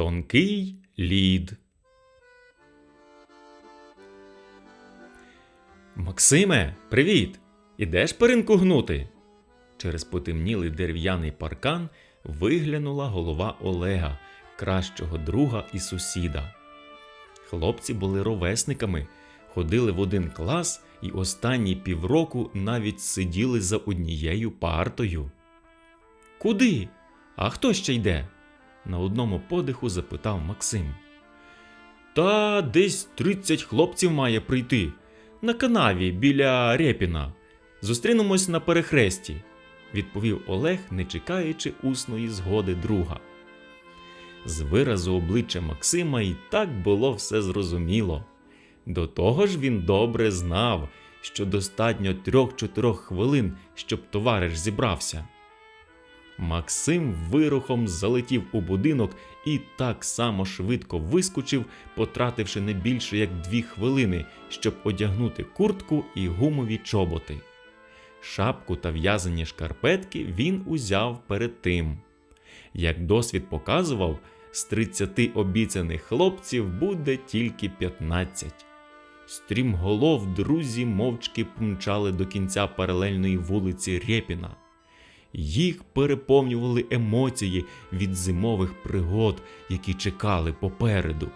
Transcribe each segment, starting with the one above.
Тонкий лід. Максиме, привіт! Ідеш перинку гнути? Через потемнілий дерев'яний паркан виглянула голова Олега, кращого друга і сусіда. Хлопці були ровесниками, ходили в один клас і останні півроку навіть сиділи за однією партою. Куди? А хто ще йде? На одному подиху запитав Максим. Та десь тридцять хлопців має прийти на канаві біля Репіна. Зустрінемось на перехресті, відповів Олег, не чекаючи усної згоди друга. З виразу обличчя Максима і так було все зрозуміло. До того ж він добре знав, що достатньо трьох-чотирьох хвилин, щоб товариш зібрався. Максим вирухом залетів у будинок і так само швидко вискочив, потративши не більше як дві хвилини, щоб одягнути куртку і гумові чоботи. Шапку та в'язані шкарпетки він узяв перед тим. Як досвід показував, з 30 обіцяних хлопців буде тільки 15. Стрімголов друзі мовчки помчали до кінця паралельної вулиці Рєпіна. Їх переповнювали емоції від зимових пригод, які чекали попереду.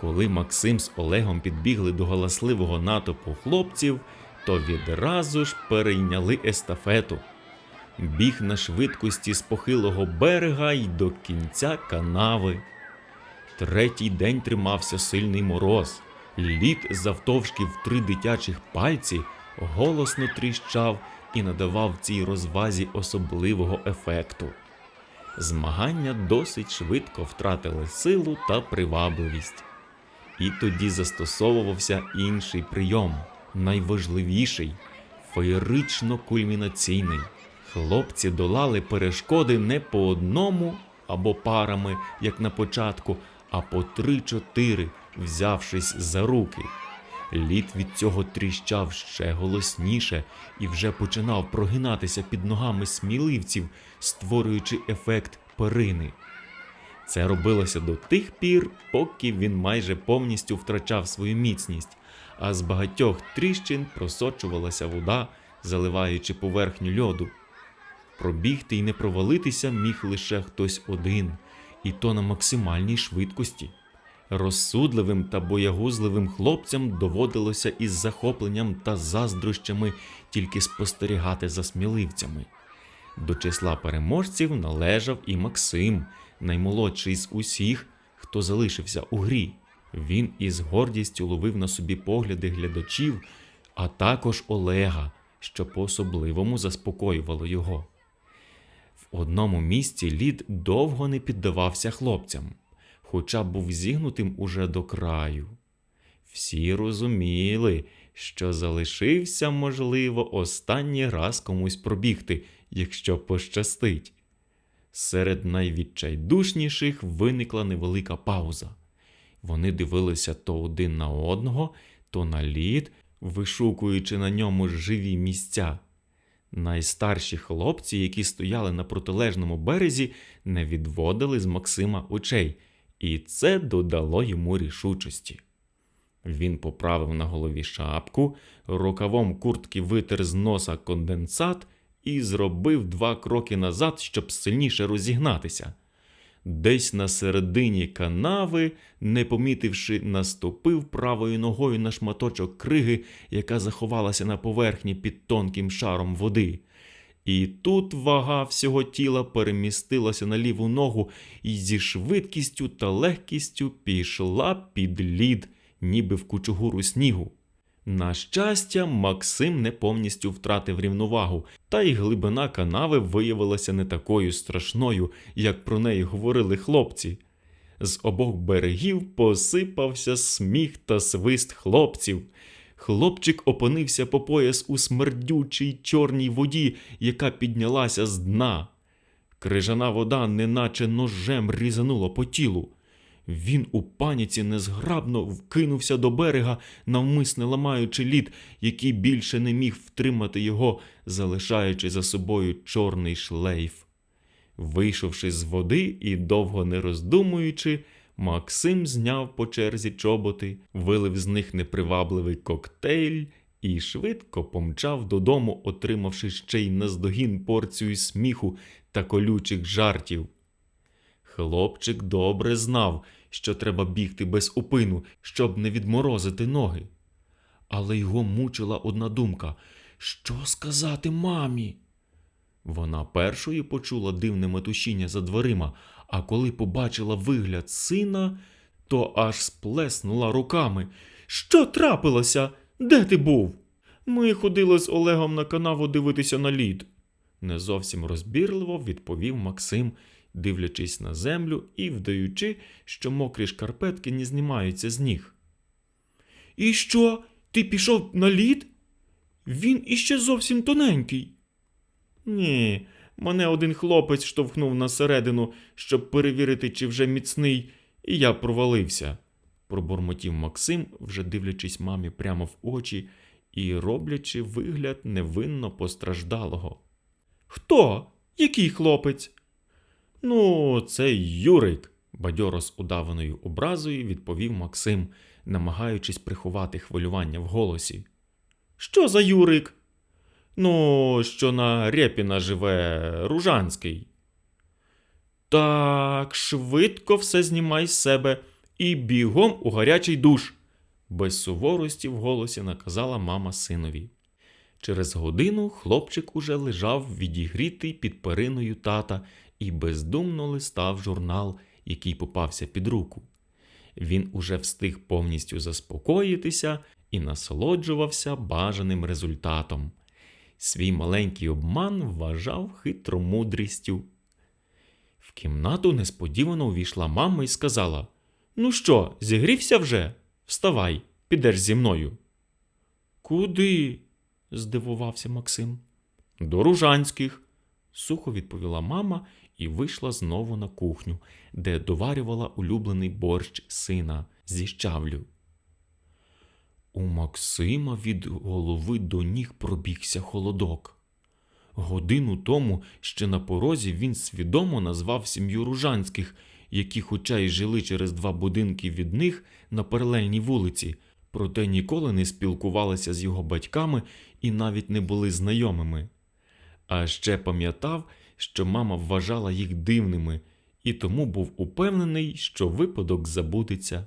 Коли Максим з Олегом підбігли до галасливого натовпу хлопців, то відразу ж перейняли естафету. Біг на швидкості з похилого берега й до кінця канави. Третій день тримався сильний мороз. Лід завтовшки в три дитячих пальці голосно тріщав і надавав цій розвазі особливого ефекту. Змагання досить швидко втратили силу та привабливість. І тоді застосовувався інший прийом, найважливіший феєрично-кульмінаційний. Хлопці долали перешкоди не по одному або парами, як на початку, а по три-чотири, взявшись за руки. Лід від цього тріщав ще голосніше і вже починав прогинатися під ногами сміливців, створюючи ефект перини. Це робилося до тих пір, поки він майже повністю втрачав свою міцність, а з багатьох тріщин просочувалася вода, заливаючи поверхню льоду. Пробігти і не провалитися міг лише хтось один, і то на максимальній швидкості. Розсудливим та боягузливим хлопцям доводилося із захопленням та заздрощами тільки спостерігати за сміливцями. До числа переможців належав і Максим, наймолодший з усіх, хто залишився у грі. Він із гордістю ловив на собі погляди глядачів, а також Олега, що по-особливому заспокоювало його. В одному місці лід довго не піддавався хлопцям, хоча був зігнутим уже до краю. Всі розуміли, що залишився, можливо, останній раз комусь пробігти, якщо пощастить. Серед найвідчайдушніших виникла невелика пауза. Вони дивилися то один на одного, то на лід, вишукуючи на ньому живі місця. Найстарші хлопці, які стояли на протилежному березі, не відводили з Максима очей, і це додало йому рішучості. Він поправив на голові шапку, рукавом куртки витер з носа конденсат і зробив два кроки назад, щоб сильніше розігнатися. Десь на середині канави, не помітивши, наступив правою ногою на шматочок криги, яка заховалася на поверхні під тонким шаром води. І тут вага всього тіла перемістилася на ліву ногу і зі швидкістю та легкістю пішла під лід, ніби в кучугуру снігу. На щастя, Максим не повністю втратив рівновагу, та й глибина канави виявилася не такою страшною, як про неї говорили хлопці. З обох берегів посипався сміх та свист хлопців. Хлопчик опинився по пояс у смердючій чорній воді, яка піднялася з дна. Крижана вода неначе ножем різанула по тілу. Він у паніці незграбно вкинувся до берега, навмисне ламаючи лід, який більше не міг втримати його, залишаючи за собою чорний шлейф. Вийшовши з води і довго не роздумуючи, Максим зняв по черзі чоботи, вилив з них непривабливий коктейль і швидко помчав додому, отримавши ще й наздогін порцію сміху та колючих жартів. Хлопчик добре знав, що треба бігти без упину, щоб не відморозити ноги. Але його мучила одна думка що сказати мамі? Вона першою почула дивне метушіння за дверима, а коли побачила вигляд сина, то аж сплеснула руками. Що трапилося? Де ти був? Ми ходили з Олегом на канаву дивитися на лід. Не зовсім розбірливо відповів Максим, дивлячись на землю і вдаючи, що мокрі шкарпетки не знімаються з ніг. І що? Ти пішов на лід? Він іще зовсім тоненький. Ні, мене один хлопець штовхнув на середину, щоб перевірити, чи вже міцний, і я провалився, пробурмотів Максим, вже дивлячись мамі прямо в очі і роблячи вигляд невинно постраждалого. Хто? Який хлопець? Ну, це Юрик, бадьоро з удаваною образою відповів Максим, намагаючись приховати хвилювання в голосі. Що за Юрик? Ну, що на Рєпіна живе Ружанський. Так, швидко все знімай з себе і бігом у гарячий душ, без суворості в голосі наказала мама синові. Через годину хлопчик уже лежав відігрітий під периною тата і бездумно листав журнал, який попався під руку. Він уже встиг повністю заспокоїтися і насолоджувався бажаним результатом. Свій маленький обман вважав хитромудрістю. В кімнату несподівано увійшла мама і сказала: Ну що, зігрівся вже? Вставай, підеш зі мною. Куди? здивувався Максим. До Ружанських, сухо відповіла мама і вийшла знову на кухню, де доварювала улюблений борщ сина зі щавлю. У Максима від голови до ніг пробігся холодок. Годину тому ще на порозі він свідомо назвав сім'ю Ружанських, які, хоча й жили через два будинки від них на паралельній вулиці, проте ніколи не спілкувалися з його батьками і навіть не були знайомими. А ще пам'ятав, що мама вважала їх дивними, і тому був упевнений, що випадок забудеться.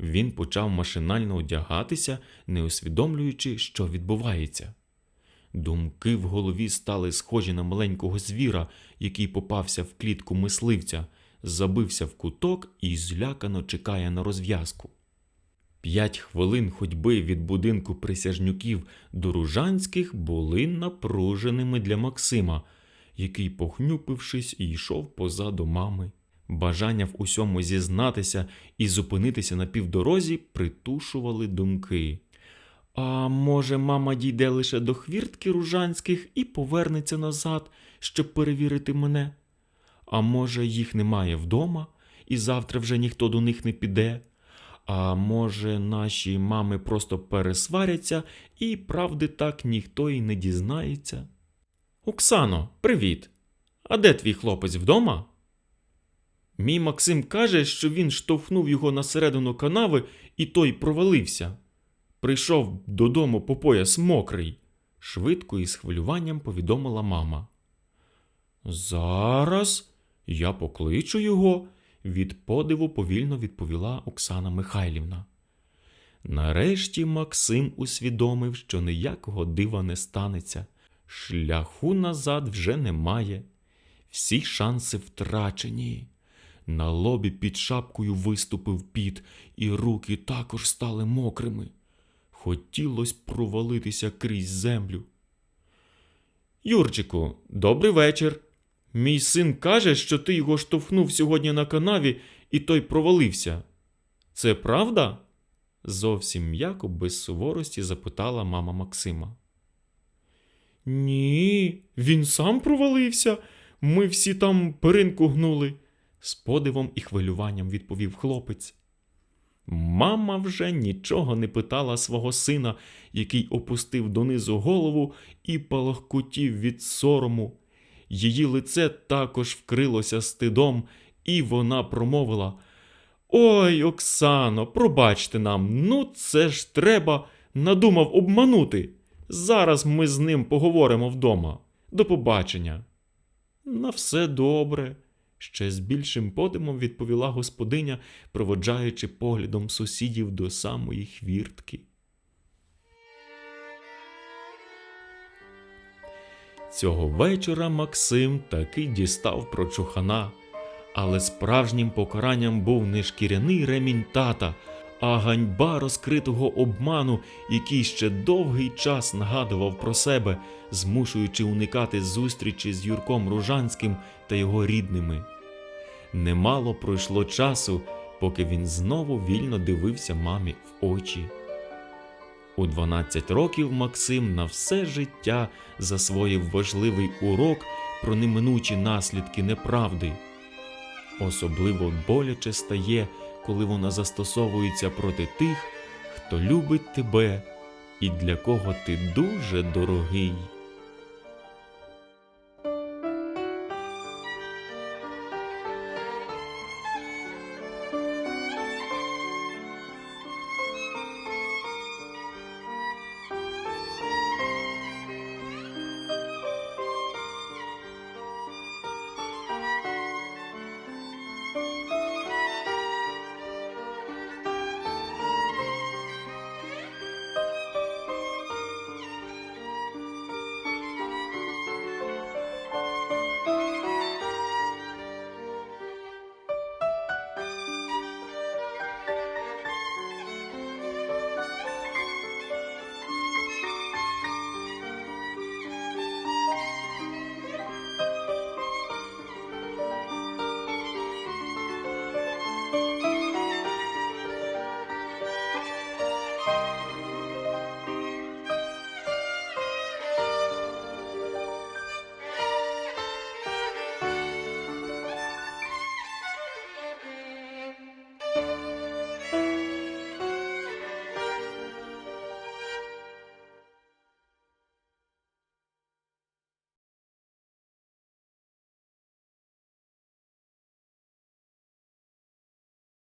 Він почав машинально одягатися, не усвідомлюючи, що відбувається. Думки в голові стали схожі на маленького звіра, який попався в клітку мисливця, забився в куток і злякано чекає на розв'язку. П'ять хвилин ходьби від будинку присяжнюків до Ружанських були напруженими для Максима, який, похнюпившись, йшов позаду мами. Бажання в усьому зізнатися і зупинитися на півдорозі притушували думки. А може, мама дійде лише до хвіртки ружанських і повернеться назад, щоб перевірити мене? А може, їх немає вдома, і завтра вже ніхто до них не піде? А може, наші мами просто пересваряться, і правди так ніхто й не дізнається? Оксано, привіт! А де твій хлопець вдома? Мій Максим каже, що він штовхнув його на середину канави, і той провалився. Прийшов додому по пояс мокрий, швидко і з хвилюванням повідомила мама. Зараз я покличу його, від подиву повільно відповіла Оксана Михайлівна. Нарешті Максим усвідомив, що ніякого дива не станеться. Шляху назад вже немає. Всі шанси втрачені. На лобі під шапкою виступив піт, і руки також стали мокрими. Хотілось провалитися крізь землю. Юрчику, добрий вечір. Мій син каже, що ти його штовхнув сьогодні на канаві, і той провалився. Це правда? зовсім м'яко без суворості запитала мама Максима. Ні, він сам провалився. Ми всі там перинку гнули, з подивом і хвилюванням відповів хлопець. Мама вже нічого не питала свого сина, який опустив донизу голову і палахкотів від сорому. Її лице також вкрилося стидом, і вона промовила: Ой, Оксано, пробачте нам, ну це ж треба, надумав обманути. Зараз ми з ним поговоримо вдома. До побачення. На все добре, ще з більшим подимом відповіла господиня, проводжаючи поглядом сусідів до самої хвіртки. Цього вечора Максим таки дістав прочухана, але справжнім покаранням був не шкіряний ремінь тата, а ганьба розкритого обману, який ще довгий час нагадував про себе, змушуючи уникати зустрічі з Юрком Ружанським та його рідними. Немало пройшло часу, поки він знову вільно дивився мамі в очі. У 12 років Максим на все життя засвоїв важливий урок про неминучі наслідки неправди. Особливо боляче стає, коли вона застосовується проти тих, хто любить тебе і для кого ти дуже дорогий.